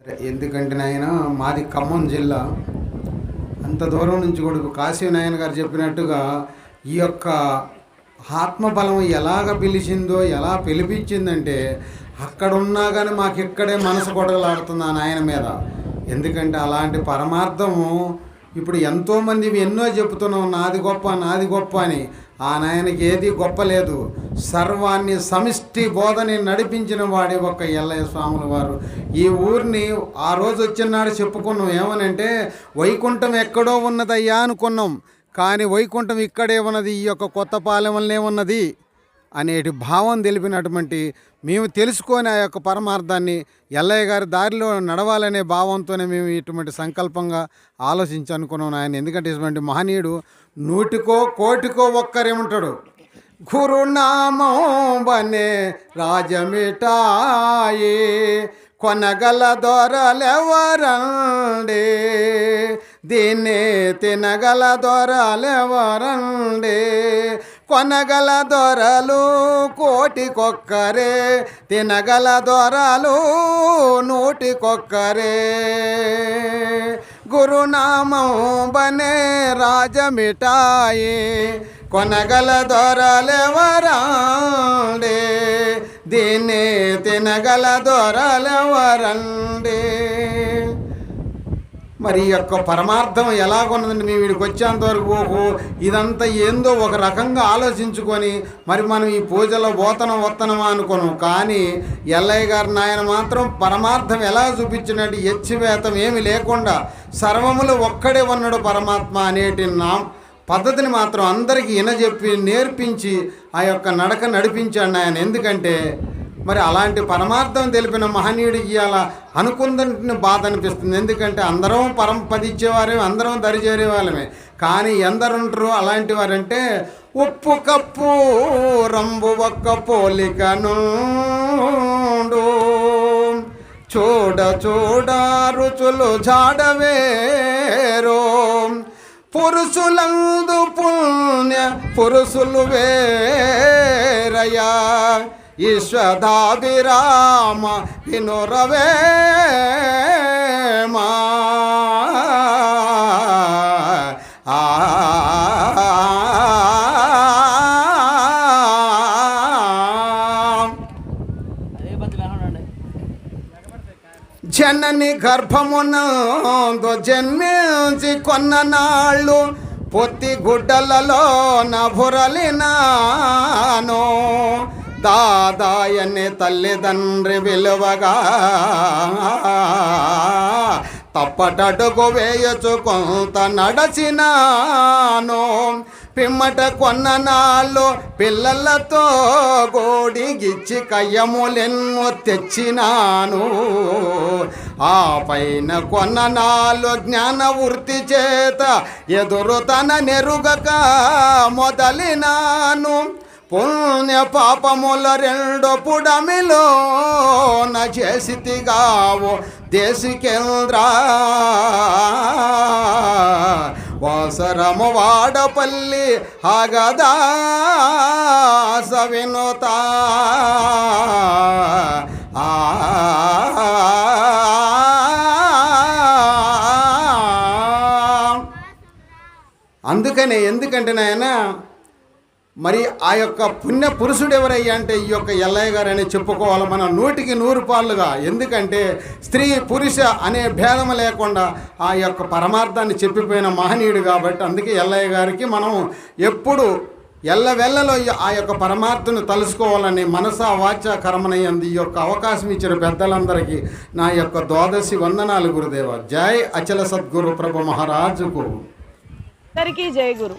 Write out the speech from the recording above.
ఎందుకంటే నాయన మాది ఖమ్మం జిల్లా. అంత దూరం నుంచి కూడా కాశీ నాయన గారు చెప్పినట్టుగా ఈ యొక్క ఆత్మబలం ఎలాగ పిలిచిందో ఎలా పిలిపించిందంటే అక్కడ ఉన్నా కానీ మాకు ఇక్కడే మనసు కొడగలాడుతుంది ఆ నాయన మీద. ఎందుకంటే అలాంటి పరమార్థము ఇప్పుడు ఎంతోమంది ఎన్నో చెప్తున్నాం నాది గొప్ప నాది గొప్ప అని. ఆ నాయనకి ఏది గొప్ప లేదు. సర్వాన్ని సమిష్టి బోధని నడిపించిన వాడే ఒక ఎల్లయ్య స్వాముల వారు. ఈ ఊరిని ఆ రోజు వచ్చినాడు చెప్పుకున్నాం. ఏమనంటే వైకుంఠం ఎక్కడో ఉన్నదయ్యా అనుకున్నాం. కానీ వైకుంఠం ఇక్కడే ఉన్నది ఈ యొక్క కొత్త పాలెంలోనే ఉన్నది. అనేటి భావం తెలిపినటువంటి మేము తెలుసుకొని ఆ యొక్క పరమార్థాన్ని ఎల్లయ్య గారి దారిలో నడవాలనే భావంతోనే మేము ఇటువంటి సంకల్పంగా ఆలోచించి అనుకున్నాం ఆయన ఎందుకంటే ఇటువంటి మహనీయుడు నూటికో కోటికో ఒక్కరేముంటాడు గురునామం బనే రాజమిటాయి కొనగల దొరలెవరండి? దీన్ని తినగల దొరలెవరండి? కొనగల దొరలు కోటికొక్కరే తినగల దొరలు నూటికొక్కరే గురునామం బనే రాజమిటాయి కొనగల దొరలెవరండి? దీన్ని తినగల దొరలెవరండే? మరి ఈ యొక్క పరమార్థం ఎలాగున్నదండి మేము వీడికి వచ్చేంతవరకు ఓహో ఇదంతా ఏందో ఒక రకంగా ఆలోచించుకొని మరి మనం ఈ పూజలో పోతనం వత్తనమా అనుకోను. కానీ ఎల్లయ్య గారి నాయన మాత్రం పరమార్థం ఎలా చూపించినట్టు ఎచ్చివేతం ఏమి లేకుండా సర్వములు ఒక్కడే ఉన్నాడు పరమాత్మ అనేటి నా పద్ధతిని మాత్రం అందరికీ ఇనజెప్పి నేర్పించి ఆ యొక్క నడక నడిపించాడు ఆయన ఎందుకంటే మరి అలాంటి పరమార్థం తెలిపిన మహనీయుడికి అలా అనుకుందని బాధ అనిపిస్తుంది. ఎందుకంటే అందరం పరం పదిచ్చేవారే అందరం దరిచేరే వాళ్ళమే కానీ ఎందరుంటారు అలాంటి వారంటే ఉప్పు కప్పు రంబు ఒక్క పోలికను చూడ చూడ రుచులు జాడవేరో. పురుషులందు పుణ్య పురుషులు వేరయా ఈశ్వదాభిరామ వినురవేమా ఆ జనని గర్భమునందు జన్మించి కొన్న నాళ్ళు పొత్తి గుడ్డలలో నభురలినాను. దాదాయని తల్లిదండ్రి విలువగా తప్పటడుగు వేయచు కొంత నడచినాను. పిమ్మట కొన్న నాళ్ళు పిల్లలతో గోడిగిచ్చి కయ్యములెన్నో తెచ్చినాను. ఆ పైన కొన్న నాళ్ళు జ్ఞాన వృత్తి చేత ఎదురు తన నెరుగక మొదలినాను. పుణ్య పాపముల రెండు పుడమిలో చేసితిగావు దేశికేంద్ర వాసరము వాడపల్లి హగదా వినుత. ఆ. అందుకనే ఎందుకంటే నాయన మరి ఆ యొక్క పుణ్య పురుషుడు ఎవరయ్యా అంటే ఈ యొక్క ఎల్లయ్య గారు అని చెప్పుకోవాలి మన నూటికి నూరు పాళ్ళుగా. ఎందుకంటే స్త్రీ పురుష అనే భేదం లేకుండా ఆ యొక్క పరమార్థాన్ని చెప్పిపోయిన మహనీయుడు కాబట్టి అందుకే ఎల్లయ్య గారికి మనం ఎప్పుడు ఎల్లవెల్లలో ఆ యొక్క పరమార్థను తలుసుకోవాలని మనసా వాచ కర్మనయ్యంది ఈ యొక్క అవకాశం ఇచ్చిన పెద్దలందరికీ నా యొక్క ద్వాదశి వందనాలు గురుదేవ. జై అచల సద్గురు ప్రభు మహారాజుకు. అందరికీ జై గురు.